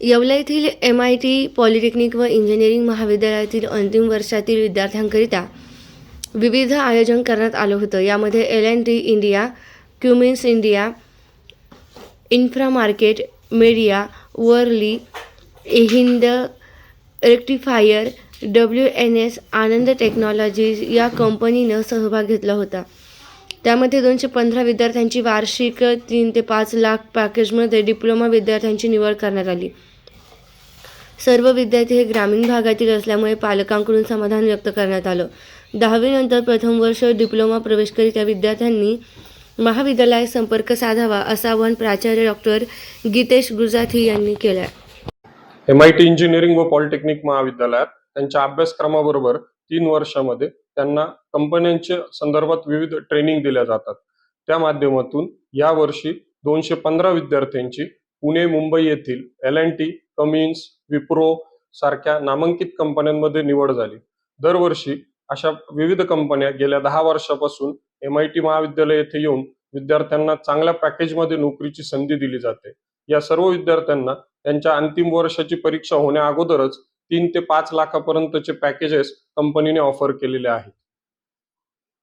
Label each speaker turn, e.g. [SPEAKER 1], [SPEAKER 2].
[SPEAKER 1] येवला येथील M I T polytechnic व engineering महाविद्यालयातील अंतिम वर्षातील विद्यार्थ्यांकरिता विविध आयोजन करण्यात आलं होतं. यामध्ये L N T India Cummins India infra market media Worli Hind rectifier W N S Anand technologies या कंपनीनं सहभाग घेतला होता. त्यामध्ये दोनशे पंधरा विद्यार्थ्यांची वार्षिक तीन ते पाच लाख पॅकेजमध्ये डिप्लोमा विद्यार्थ्यांची निवड करण्यात आली. सर्व विद्यार्थी हे ग्रामीण भागातील असल्यामुळे पालकांकडून समाधान व्यक्त करण्यात आलं. दहावीनंतर प्रथम वर्ष डिप्लोमा प्रवेश करीत त्या विद्यार्थ्यांनी महाविद्यालयात संपर्क साधावा असं आवाहन प्राचार्य डॉक्टर गीतेश गुजाथी यांनी केलं
[SPEAKER 2] एम आय टी इंजिनिअरिंग व पॉलिटेक्निक महाविद्यालयात त्यांच्या अभ्यासक्रमाबरोबर तीन वर्षामध्ये त्यांना कंपन्यांच्या संदर्भात विविध ट्रेनिंग दिल्या जातात. त्या माध्यमातून यावर्षी दोनशे पंधरा विद्यार्थ्यांची पुणे मुंबई येथील L and T Cummins Wipro सारख्या नामांकित कंपन्यांमध्ये निवड झाली. दरवर्षी अशा विविध कंपन्या गेल्या दहा वर्षापासून एम आय टी महाविद्यालय येथे येऊन विद्यार्थ्यांना चांगल्या पॅकेजमध्ये नोकरीची संधी दिली जाते. या सर्व विद्यार्थ्यांना त्यांच्या अंतिम वर्षाची परीक्षा होण्या अगोदरच तीन ते पाच लाखापर्यंतचे पॅकेजेस कंपनीने ऑफर केलेले आहेत.